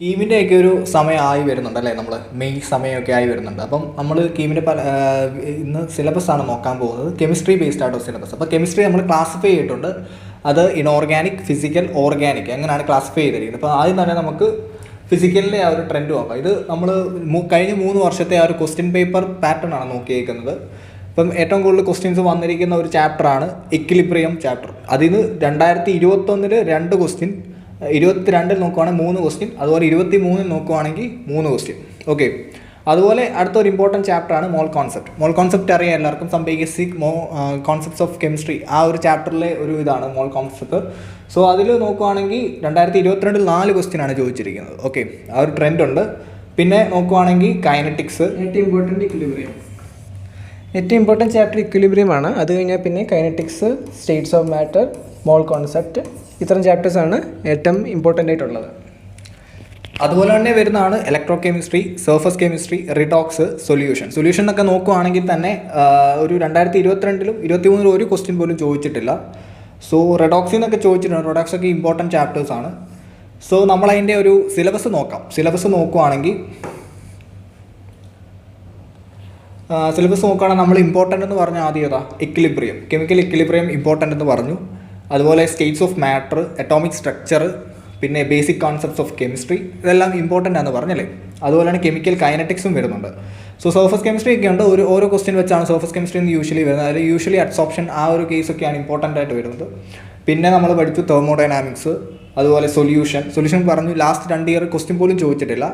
കീമിന്റെ ഒക്കെ ഒരു സമയമായി വരുന്നുണ്ട് അല്ലേ? നമ്മൾ മെയ് സമയമൊക്കെ ആയി വരുന്നുണ്ട്. അപ്പം നമ്മൾ കീമിന്റെ പല ഇന്ന് സിലബസ് ആണ് നോക്കാൻ പോകുന്നത്. കെമിസ്ട്രി ബേസ്ഡ് ആയിട്ട് സിലബസ് അപ്പോൾ കെമിസ്ട്രി നമ്മൾ ക്ലാസിഫൈ ചെയ്തിട്ടുണ്ട്. അത് ഇനോർഗാനിക് ഫിസിക്കൽ ഓർഗാനിക് അങ്ങനെയാണ് ക്ലാസിഫൈ ചെയ്തിരിക്കുന്നത്. അപ്പോൾ ആദ്യം തന്നെ നമുക്ക് ഫിസിക്കലിന്റെ ആ ഒരു ട്രെൻഡ് നോക്കാം. ഇത് നമ്മൾ കഴിഞ്ഞ മൂന്ന് വർഷത്തെ ആ ഒരു ക്വസ്റ്റ്യൻ പേപ്പർ പാറ്റേൺ ആണ് നോക്കിയേക്കുന്നത്. ഇപ്പം ഏറ്റവും കൂടുതൽ ക്വസ്റ്റ്യൻസ് വന്നിരിക്കുന്ന ഒരു ചാപ്റ്ററാണ് എക്വിലിബ്രിയം ചാപ്റ്റർ അതിന് രണ്ടായിരത്തി ഇരുപത്തൊന്നിൽ രണ്ട് ക്വസ്റ്റ്യൻ ഇരുപത്തിരണ്ടിൽ നോക്കുവാണെങ്കിൽ മൂന്ന് ക്വസ്റ്റ്യൻ അതുപോലെ ഇരുപത്തി മൂന്നിൽ നോക്കുവാണെങ്കിൽ മൂന്ന് ക്വസ്റ്റ്യൻ ഓക്കെ അതുപോലെ അടുത്തൊരു ഇമ്പോർട്ടന്റ് ചാപ്റ്ററാണ് മോൾ കോൺസെപ്റ്റ് മോൾ കോൺസെപ്റ്റ് അറിയാം എല്ലാവർക്കും സം ബേസിക് മോ കോൺസെപ്റ്റ്സ് ഓഫ് കെമിസ്ട്രി ആ ഒരു ചാപ്റ്ററിലെ ഒരു ഇതാണ് മോൾ കോൺസെപ്റ്റ് സോ അതിൽ നോക്കുവാണെങ്കിൽ രണ്ടായിരത്തി ഇരുപത്തിരണ്ടിൽ നാല് ക്വസ്റ്റ്യൻ ആണ് ചോദിച്ചിരിക്കുന്നത്. ഓക്കെ ആ ഒരു ട്രെൻഡ് ഉണ്ട്. പിന്നെ നോക്കുവാണെങ്കിൽ കൈനറ്റിക്സ് ഏറ്റവും ഇമ്പോർട്ടന്റ് ഇക്വിലിബ്രിയം ഏറ്റവും ഇമ്പോർട്ടന്റ് ചാപ്റ്റർ ഇക്വിലിബ്രിയം ആണ്. അത് കഴിഞ്ഞാൽ പിന്നെ kinetics states of matter mole concept ഇത്തരം ചാപ്റ്റേഴ്സാണ് ഏറ്റവും ഇമ്പോർട്ടന്റ് ആയിട്ടുള്ളത്. അതുപോലെ തന്നെ വരുന്നതാണ് electrochemistry surface chemistry redox solution solution എന്നൊക്കെ നോക്കുവാണെങ്കിൽ തന്നെ ഒരു രണ്ടായിരത്തി ഇരുപത്തിരണ്ടിലും ഇരുപത്തി മൂന്നിലും ഒരു ക്വസ്റ്റ്യൻ പോലും ചോദിച്ചിട്ടില്ല. സോ റെഡോക്സിൽ നിന്നൊക്കെ ചോദിച്ചിട്ടുണ്ട്. റെഡോക്സ് ഒക്കെ ഇമ്പോർട്ടന്റ് ചാപ്റ്റേഴ്സ് ആണ്. സോ നമ്മളതിന്റെ ഒരു സിലബസ് നോക്കാം. സിലബസ് നോക്കുവാണെങ്കിൽ സിലബസ് നോക്കുകയാണെങ്കിൽ നമ്മൾ ഇമ്പോർട്ടന്റ് എന്ന് പറഞ്ഞ ആദ്യം ഏതാ? ഇക്വിലിബ്രിയം കെമിക്കൽ ഇക്വിലിബ്രിയം ഇമ്പോർട്ടന്റ് എന്ന് പറഞ്ഞു. അതുപോലെ states of matter atomic structure പിന്നെ ബേസിക് കോൺസെപ്റ്റ്സ് ഓഫ് കെമിസ്ട്രി ഇതെല്ലാം ഇമ്പോർട്ടന്റ് ആണെന്ന് പറഞ്ഞല്ലേ? അതുപോലെയാണ് കെമിക്കൽ കൈനറ്റിക്സും വരുന്നുണ്ട്. സോ സർഫസ് കെമിസ്ട്രി ഒക്കെ ഉണ്ട്. ഒരു ഓരോ ക്വസ്റ്റ്യൻ വെച്ചാണ് സർഫസ് കെമിസ്ട്രി എന്ന് യൂഷ്വലി വരുന്നത്. അതിൽ യൂഷ്വലി അഡ്സോപ്ഷൻ ആ ഒരു കേസൊക്കെയാണ് ഇമ്പോർട്ടന്റ് ആയിട്ട് വരുന്നത്. പിന്നെ നമ്മൾ പഠിച്ചു തെർമോഡൈനാമിക്സ് അതുപോലെ സൊല്യൂഷൻ സൊല്യൂഷൻ പറഞ്ഞു ലാസ്റ്റ് രണ്ട് ഇയർ ക്വസ്റ്റ്യൻ പോലും ചോദിച്ചിട്ടില്ല.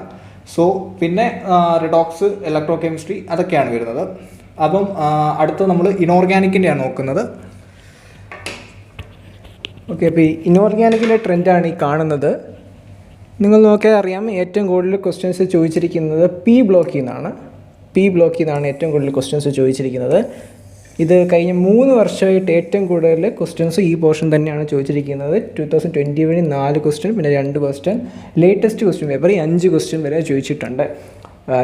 സോ പിന്നെ റിഡോക്സ് ഇലക്ട്രോ കെമിസ്ട്രി അതൊക്കെയാണ് വരുന്നത്. അപ്പം അടുത്ത് നമ്മൾ ഇനോർഗാനിക്കിന്റെയാണ് നോക്കുന്നത്. ഓക്കെ അപ്പോൾ ഈ ഇനോർഗാനിക്കിലെ ട്രെൻഡാണ് ഈ കാണുന്നത്. നിങ്ങൾ നോക്കിയാൽ അറിയാം ഏറ്റവും കൂടുതൽ ക്വസ്റ്റ്യൻസ് ചോദിച്ചിരിക്കുന്നത് പി ബ്ലോക്കിൽ നിന്നാണ്. പി ബ്ലോക്കിൽ നിന്നാണ് ഏറ്റവും കൂടുതൽ ക്വസ്റ്റ്യൻസ് ചോദിച്ചിരിക്കുന്നത്. ഇത് കഴിഞ്ഞ മൂന്ന് വർഷമായിട്ട് ഏറ്റവും കൂടുതൽ ക്വസ്റ്റ്യൻസ് ഈ പോർഷൻ തന്നെയാണ് ചോദിച്ചിരിക്കുന്നത്. ടു തൗസൻഡ് ട്വന്റി വഴി നാല് ക്വസ്റ്റ്യൻ പിന്നെ രണ്ട് ക്വസ്റ്റ്യൻ ലേറ്റസ്റ്റ് ക്വസ്റ്റ്യൻ പേപ്പർ ഈ അഞ്ച് ക്വസ്റ്റ്യൻ വരെ ചോദിച്ചിട്ടുണ്ട്.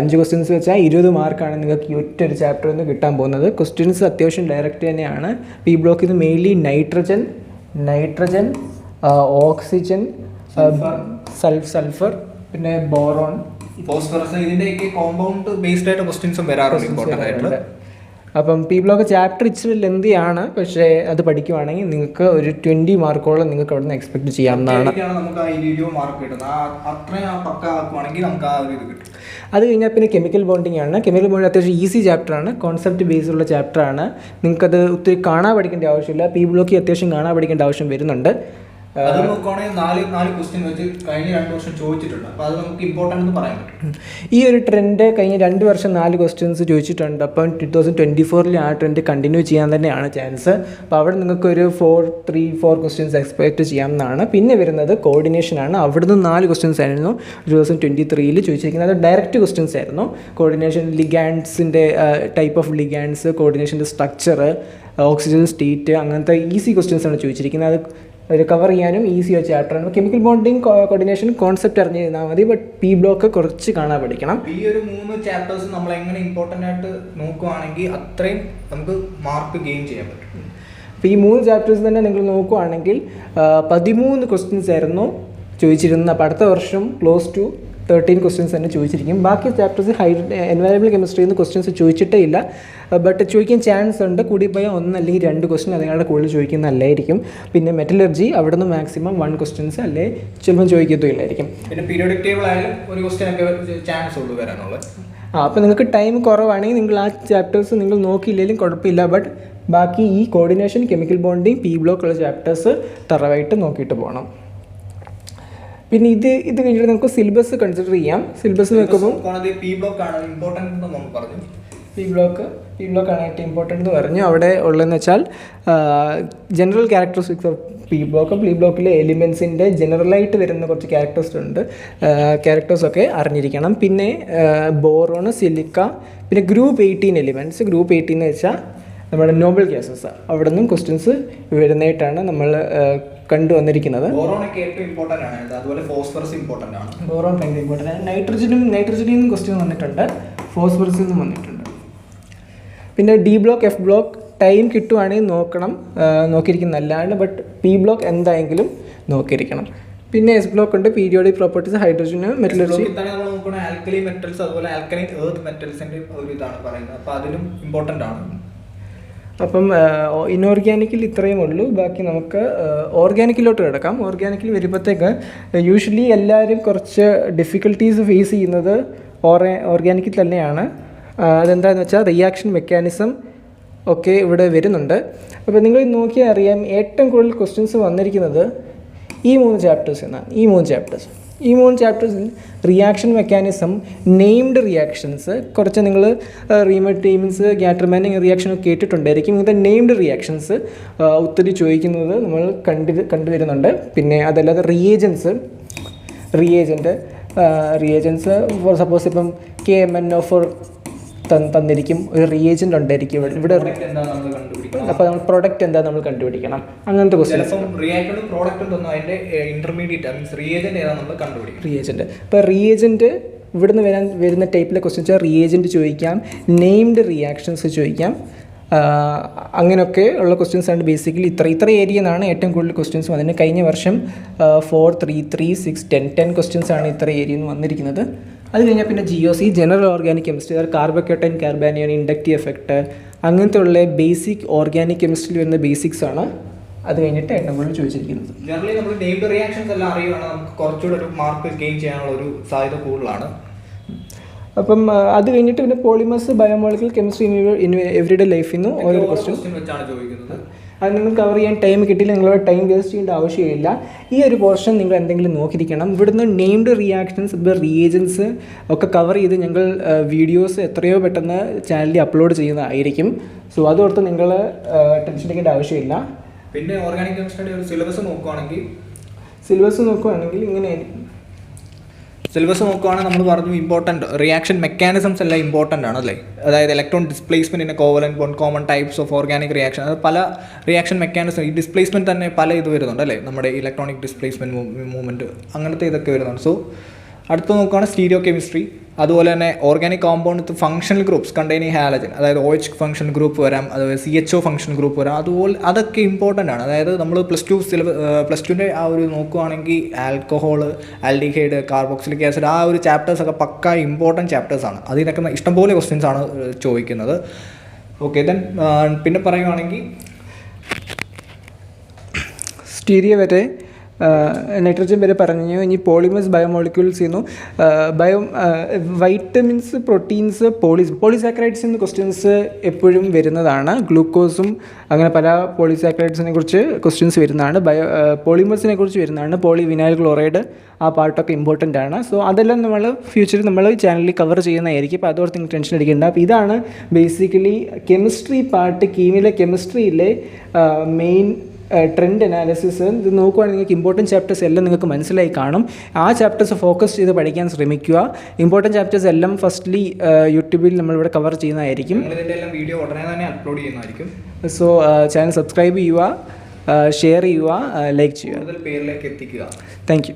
അഞ്ച് ക്വസ്റ്റ്യൻസ് വെച്ചാൽ ഇരുപത് മാർക്കാണ് നിങ്ങൾക്ക് ഈ ഒറ്റ ഒരു ചാപ്റ്ററിൽ നിന്ന് കിട്ടാൻ പോകുന്നത്. ക്വസ്റ്റ്യൻസ് അത്യാവശ്യം ഡയറക്റ്റ് തന്നെയാണ്. പി ബ്ലോക്കിൽ നിന്ന് mainly nitrogen nitrogen oxygen sulph sulphur. പിന്നെ ബോറോൺ. ഫോസ്ഫറസ്. ഇതിന്റെയൊക്കെ കോമ്പൗണ്ട് ബേസ്ഡ് ആയിട്ട് ക്വസ്റ്റ്യൻസും വരാറുണ്ട് ഇമ്പോർട്ടന്റ് ആയിട്ട് അപ്പം പി ബ്ലോക്ക് ചാപ്റ്റർ ഇച്ചിരി ലെന്തിയാണ് പക്ഷേ അത് പഠിക്കുവാണെങ്കിൽ നിങ്ങൾക്ക് ഒരു ട്വന്റി മാർക്കോളം നിങ്ങൾക്ക് അവിടെ നിന്ന് എക്സ്പെക്ട് ചെയ്യാവുന്നതാണ് അത് കഴിഞ്ഞാൽ പിന്നെ കെമിക്കൽ ബോണ്ടിങ് ആണ്. കെമിക്കൽ ബോണ്ടിങ് അത്യാവശ്യം ഈസി ചാപ്റ്റർ ആണ്. കോൺസെപ്റ്റ് ബേസ് ഉള്ള ചാപ്റ്റർ ചാപ്റ്ററാണ് നിങ്ങൾക്കത് ഒത്തിരി കാണാൻ പഠിക്കേണ്ട ആവശ്യമില്ല. പി ബ്ലോക്ക് അത്യാവശ്യം കാണാൻ പഠിക്കേണ്ട ആവശ്യം വരുന്നുണ്ട്. അത് നാല് നാല് വെച്ച് കഴിഞ്ഞ രണ്ട് വർഷം ചോദിച്ചിട്ടുണ്ട്. അപ്പോൾ അത് നമുക്ക് എന്ന് ഈ ഒരു ട്രെൻഡ് കഴിഞ്ഞ രണ്ട് വർഷം നാല് ക്വസ്റ്റ്യൻസ് ചോദിച്ചിട്ടുണ്ട്. അപ്പം ടു തൗസൻഡ് ട്വന്റി ഫോറിൽ ആ ട്രെൻഡ് കണ്ടിന്യൂ ചെയ്യാൻ തന്നെയാണ് ചാൻസ് അപ്പോൾ അവിടെ നിങ്ങൾക്ക് ഒരു four three four questions expect ചെയ്യാമെന്നാണ് പിന്നെ വരുന്നത് കോർഡിനേഷൻ ആണ്. അവിടുന്ന് നാല് ക്വസ്റ്റ്യൻസ് ആയിരുന്നു. ടു തൗസൻഡ് ട്വന്റി ത്രീയിൽ ചോദിച്ചിരിക്കുന്നത് അത് ഡയറക്റ്റ് ക്വസ്റ്റ്യൻസ് ആയിരുന്നു. കോർഡിനേഷൻ ലിഗാൻസിന്റെ ടൈപ്പ് ഓഫ് ലിഗാൻസ് കോർഡിനേഷന്റെ സ്ട്രക്ചർ ഓക്സിജൻ സ്റ്റേറ്റ് അങ്ങനത്തെ ഈസി ക്വസ്റ്റ്യൻസ് ആണ് ചോദിച്ചിരിക്കുന്നത്. അത് ഒരു കവർ ചെയ്യാനും ഈസി ആയ ചാപ്റ്ററാണ് കെമിക്കൽ ബോണ്ടിങ് കോർഡിനേഷൻ കോൺസെപ്റ്റ് അറിഞ്ഞു തന്നാൽ മതി ബട്ട് പി ബ്ലോക്ക് കുറച്ച് കാണാൻ പഠിക്കണം. ഈ ഒരു മൂന്ന് ചാപ്റ്റേഴ്സ് നമ്മൾ എങ്ങനെ ഇമ്പോർട്ടന്റ് ആയിട്ട് നോക്കുവാണെങ്കിൽ അത്രയും നമുക്ക് മാർക്ക് ഗെയിൻ ചെയ്യാൻ പറ്റും. അപ്പോൾ ഈ മൂന്ന് ചാപ്റ്റേഴ്സ് തന്നെ നിങ്ങൾ നോക്കുവാണെങ്കിൽ പതിമൂന്ന് ക്വസ്റ്റ്യൻസ് ആയിരുന്നു ചോദിച്ചിരുന്നത്. അപ്പോൾ അടുത്ത വർഷം ക്ലോസ് ടു തേർട്ടീൻ ക്വസ്റ്റ്യൻസ് തന്നെ ചോദിച്ചിരിക്കും. ബാക്കി ചാപ്റ്റേഴ്സ് ഹൈ എൻവയറബിൾ കെമിസ്ട്രിയിൽ നിന്ന് ക്വസ്റ്റ്യൻസ് ചോദിച്ചിട്ടേ ഇല്ല. ബട്ട് ചോദിക്കാൻ ചാൻസ് ഉണ്ട്. കൂടിപ്പോയാൽ ഒന്ന് അല്ലെങ്കിൽ രണ്ട് ക്വസ്റ്റ്യൻ അതിനോട് കൂടുതൽ ചോദിക്കുന്നതല്ലായിരിക്കും പിന്നെ മെറ്റലർജി അവിടെ നിന്ന് മാക്സിമം വൺ ക്വസ്റ്റ്യൻസ് അല്ലേ? ചിലപ്പം ചോദിക്കത്തുമില്ലായിരിക്കും പിന്നെ പീരിയോഡിക് ടേബിൾ ആയാലും ഒരു ക്വസ്റ്റ്യൻ ഒക്കെ ചാൻസ് ഉള്ളൂ വരാനുള്ളത്. ആ അപ്പോൾ നിങ്ങൾക്ക് ടൈം കുറവാണെങ്കിൽ നിങ്ങൾ ആ ചാപ്റ്റേഴ്സ് നിങ്ങൾ നോക്കിയില്ലെങ്കിലും കുഴപ്പമില്ല. ബട്ട് ബാക്കി ഈ coordination chemical bonding P block ഉള്ള ചാപ്റ്റേഴ്സ് തറവായിട്ട് നോക്കിയിട്ട് പോകണം പിന്നെ ഇത് ഇത് കഴിഞ്ഞിട്ട് നമുക്ക് സിലബസ് കൺസിഡർ ചെയ്യാം. സിലബസ് നോക്കുമ്പോൾ പി ബ്ലോക്ക് ആണ് ഇമ്പോർട്ടന്റ് പറഞ്ഞു. പി ബ്ലോക്ക് പി ബ്ലോക്ക് ആണ് ഏറ്റവും ഇമ്പോർട്ടന്റ് എന്ന് പറഞ്ഞു. അവിടെ ഉള്ളതെന്ന് വെച്ചാൽ general characteristics of P block P ബ്ലോക്കിലെ എലിമെൻസിന്റെ ജനറലായിട്ട് വരുന്ന കുറച്ച് ക്യാരക്ടേഴ്സ് ഉണ്ട്. ക്യാരക്ടേഴ്സൊക്കെ അറിഞ്ഞിരിക്കണം. പിന്നെ ബോറോൺ സിലിക്ക പിന്നെ group eighteen elements group eighteen എന്ന് വെച്ചാൽ നമ്മുടെ നോബൽ ഗ്യാസസ് അവിടെ നിന്നും ക്വസ്റ്റ്യൻസ് വരുന്നതായിട്ടാണ് നമ്മൾ കണ്ടുവന്നിരിക്കുന്നത് ബോറോണൊക്കെ ഏറ്റവും ഇമ്പോർട്ടന്റ് ആണ്. അതുപോലെ ഫോസ്ഫറസ് ഇമ്പോർട്ടന്റ് ആണ്. ബോറോൺ ഭയങ്കര ഇമ്പോർട്ടന്റ് ആണ്. നൈട്രജനും നൈട്രജനിൽ നിന്നും ക്വസ്റ്റ്യൻ വന്നിട്ടുണ്ട്. ഫോസ്ഫറസിൽ നിന്നും വന്നിട്ടുണ്ട്. പിന്നെ D block F block time കിട്ടുവാണെങ്കിൽ നോക്കണം. നോക്കിയിരിക്കുന്ന അല്ലാണ്ട് ബട്ട് പി ബ്ലോക്ക് എന്തായെങ്കിലും നോക്കിയിരിക്കണം. പിന്നെ എസ് ബ്ലോക്ക് ഉണ്ട്. Periodic properties hydrogen metallurgy alkali metals അതുപോലെ ആൽക്കലൈൻ എർത്ത് മെറ്റൽസിന്റെ ഒരു ഇതാണ് പറയുന്നത്. അപ്പോൾ അതിലും ഇമ്പോർട്ടന്റ് ആണ്. അപ്പം ഇനോർഗാനിക്കിൽ ഇത്രയും ഉള്ളൂ. ബാക്കി നമുക്ക് ഓർഗാനിക്കിലോട്ട് കിടക്കാം. ഓർഗാനിക്കിൽ വരുമ്പോഴത്തേക്ക് യൂഷ്വലി എല്ലാവരും കുറച്ച് ഡിഫിക്കൽട്ടീസ് ഫേസ് ചെയ്യുന്നത് ഓറ ഓർഗാനിക്കിൽ തന്നെയാണ്. അതെന്താണെന്ന് വെച്ചാൽ റിയാക്ഷൻ മെക്കാനിസം ഒക്കെ ഇവിടെ വരുന്നുണ്ട്. അപ്പോൾ നിങ്ങൾ നോക്കിയാൽ അറിയാം ഏറ്റവും കൂടുതൽ ക്വസ്റ്റ്യൻസ് വന്നിരിക്കുന്നത് ഈ മൂന്ന് ചാപ്റ്റേഴ്സ് എന്നാണ്. ഈ മൂന്ന് ചാപ്റ്റേഴ്സ് ഈ മൂന്ന് ചാപ്റ്റേഴ്സിൽ റിയാക്ഷൻ മെക്കാനിസം നെയിംഡ് റിയാക്ഷൻസ് കുറച്ച് നിങ്ങൾ റീമറ്റ് ടീംസ് ഗ്യാറ്റർമാൻ റിയാക്ഷൻ ഒക്കെ കേട്ടിട്ടുണ്ടായിരിക്കും. ഇങ്ങനത്തെ നെയിംഡ് റിയാക്ഷൻസ് ഒത്തിരി ചോദിക്കുന്നത് നമ്മൾ കണ്ടി കണ്ടുവരുന്നുണ്ട് പിന്നെ അതല്ലാതെ reagents reagent reagents for suppose ഇപ്പം K M N O four തന്നിരിക്കും ഒരു റിയേജന്റ് ഉണ്ടായിരിക്കും ഇവിടെ. അപ്പോൾ നമ്മൾ പ്രോഡക്റ്റ് എന്താ നമ്മൾ കണ്ടുപിടിക്കണം? അങ്ങനത്തെ ക്വസ്റ്റ്യൻസ് ചിലപ്പം അപ്പോൾ റിയേജന്റ് ഇവിടുന്ന് വരാൻ വരുന്ന ടൈപ്പിലെ ക്വസ്റ്റ്യൻ വെച്ചാൽ റിയേജന്റ് ചോദിക്കാം നെയിംഡ് റിയാക്ഷൻസ് ചോദിക്കാം. അങ്ങനെയൊക്കെ ഉള്ള ക്വസ്റ്റ്യൻസ് ആണ് ബേസിക്കലി ഇത്ര ഇത്ര ഏരിയ നിന്നാണ് ഏറ്റവും കൂടുതൽ ക്വസ്റ്റ്യൻസ് വന്നിട്ട് കഴിഞ്ഞ വർഷം four three three six ten ten questions ആണ് ഇത്ര ഏരിയയിൽ നിന്ന് വന്നിരിക്കുന്നത്. അത് കഴിഞ്ഞാൽ പിന്നെ G O C general organic chemistry അതായത് കാർബക്കോട്ടൈൻ കാർബാനിയൻ ഇൻഡക്റ്റീവ് എഫക്റ്റ് അങ്ങനത്തെ ഉള്ള ബേസിക് ഓർഗാനിക് കെമിസ്ട്രിയിൽ വരുന്ന ബേസിക്സ് ആണ് അത് കഴിഞ്ഞിട്ട് ഏറ്റവും കൂടുതൽ ചോദിച്ചിരിക്കുന്നത്. ജനറലി നമ്മൾ നെയ്ഡ് റിയാക്ഷൻസ് എല്ലാം അറിയുകയാണെങ്കിൽ നമുക്ക് കുറച്ചുകൂടെ ഒരു മാർക്ക് ഗെയിൻ ചെയ്യാനുള്ള ഒരു സാധ്യത കൂടുതലാണ്. അപ്പം അത് കഴിഞ്ഞിട്ട് പിന്നെ പോളിമേഴ്സ് ബയോമോളിക്കൽ കെമിസ്ട്രി എവറിഡേ ലൈഫിൽ നിന്ന് ഓരോ ക്വസ്റ്റ്യൻ അത് നിങ്ങൾ കവർ ചെയ്യാൻ ടൈം കിട്ടിയില്ല നിങ്ങളുടെ ടൈം വേസ്റ്റ് ചെയ്യേണ്ട ആവശ്യമില്ല. ഈ ഒരു പോർഷൻ നിങ്ങൾ എന്തെങ്കിലും നോക്കിയിരിക്കണം. ഇവിടുന്ന് നെയിംഡ് റിയാക്ഷൻസ് ഇവിടെ റിയേജൻസ് ഒക്കെ കവർ ചെയ്ത് ഞങ്ങൾ വീഡിയോസ് എത്രയോ പെട്ടെന്ന് ചാനലിൽ അപ്ലോഡ് ചെയ്യുന്നതായിരിക്കും. സോ അതോർത്ത് നിങ്ങൾ ടെൻഷൻ എടുക്കേണ്ട ആവശ്യമില്ല. പിന്നെ ഓർഗാനിക് കെമിസ്ട്രിയുടെ ഒരു സിലബസ് നോക്കുവാണെങ്കിൽ സിലബസ് നോക്കുകയാണെങ്കിൽ ഇങ്ങനെ ആയിരിക്കും. സിലബസ് നോക്കുവാണെങ്കിൽ നമ്മൾ പറഞ്ഞു ഇമ്പോർട്ടന്റ് റിയാക്ഷൻ മെക്കാനിസംസ് എല്ലാം ഇമ്പോർട്ടന്റ് ആണ് അല്ലേ? അതായത് electron ഡിസ്പ്ലേസ്മെന്റിന്റെ covalent bond common types of organic reaction അത് പല റിയാക്ഷൻ മെക്കാനിസം ഈ ഡിസ്പ്ലേസ്മെന്റ് തന്നെ പല ഇത് വരുന്നുണ്ട് അല്ലേ? നമ്മുടെ ഇലക്ട്രോണിക് ഡിസ്പ്ലേസ്മെന്റ് മൂവ്മെന്റ് അങ്ങനത്തെ ഇതൊക്കെ വരുന്നുണ്ട്. സോ അടുത്ത് നോക്കുകയാണ് സ്റ്റീരിയോ കെമിസ്ട്രി അതുപോലെ തന്നെ organic compound functional groups containing halogen അതായത് ഒ എച്ച് ഫംഗ്ഷൻ ഗ്രൂപ്പ് വരാം അതുപോലെ C H O function group വരാം അതുപോലെ അതൊക്കെ ഇമ്പോർട്ടന്റ് ആണ്. അതായത് നമ്മൾ പ്ലസ് ടു സിലബസ് പ്ലസ് ടുവിന്റെ ആ ഒരു നോക്കുവാണെങ്കിൽ ആൽക്കഹോൾ ആൽഡിഹൈഡ് കാർബോക്സിലിക് ആസിഡ് ആ ഒരു ചാപ്റ്റേഴ്സ് ഒക്കെ പക്ക ഇമ്പോർട്ടന്റ് ചാപ്റ്റേഴ്സാണ് ആണ്. അതിനൊക്കെ ന- ഇഷ്ടംപോലെ ക്വസ്റ്റ്യൻസ് ആണ് ചോദിക്കുന്നത്. ഓക്കെ ദെൻ പിന്നെ പറയുകയാണെങ്കിൽ സ്റ്റീരിയ വരെ നൈട്രജൻ വരെ പറഞ്ഞു ഇനി പോളിമേഴ്സ് ബയോമോളിക്യൂൾസ് ചെയ്യുന്നു bio vitamins proteins polys polysaccharides എന്ന ക്വസ്റ്റ്യൻസ് എപ്പോഴും വരുന്നതാണ്. ഗ്ലൂക്കോസും അങ്ങനെ പല പോളിസാക്രൈഡ്സിനെ കുറിച്ച് ക്വസ്റ്റ്യൻസ് വരുന്നതാണ്. ബയോ പോളിമേഴ്സിനെ കുറിച്ച് വരുന്നതാണ്. പോളി വിനൈൽ ക്ലോറൈഡ് ആ പാർട്ടൊക്കെ ഇമ്പോർട്ടന്റ് ആണ്. സോ അതെല്ലാം നമ്മൾ ഫ്യൂച്ചറിൽ നമ്മൾ ചാനലിൽ കവർ ചെയ്യുന്നതായിരിക്കും. അപ്പോൾ അതോർത്ത് നിങ്ങൾ ടെൻഷൻ അടിക്കേണ്ട. അപ്പോൾ ഇതാണ് ബേസിക്കലി കെമിസ്ട്രി പാർട്ട് കീമിലെ കെമിസ്ട്രിയിലെ മെയിൻ ട്രെൻഡ് അനാലിസിസ് ഇത് നോക്കുവാണെങ്കിൽ നിങ്ങൾക്ക് ഇമ്പോർട്ടന്റ് ചാപ്റ്റേഴ്സ് എല്ലാം നിങ്ങൾക്ക് മനസ്സിലായി കാണും. ആ ചാപ്റ്റേഴ്സ് ഫോക്കസ് ചെയ്ത് പഠിക്കാൻ ശ്രമിക്കുക. ഇമ്പോർട്ടന്റ് ചാപ്റ്റേഴ്സ് എല്ലാം ഫസ്റ്റ്ലി യൂട്യൂബിൽ നമ്മളിവിടെ കവർ ചെയ്യുന്നതായിരിക്കും. വീഡിയോ ഉടനെ തന്നെ അപ്ലോഡ് ചെയ്യുന്നതായിരിക്കും. സോ ചാനൽ സബ്സ്ക്രൈബ് ചെയ്യുക ഷെയർ ചെയ്യുക ലൈക്ക് ചെയ്യുക. പേരിലേക്ക് എത്തിക്കുക. Thank you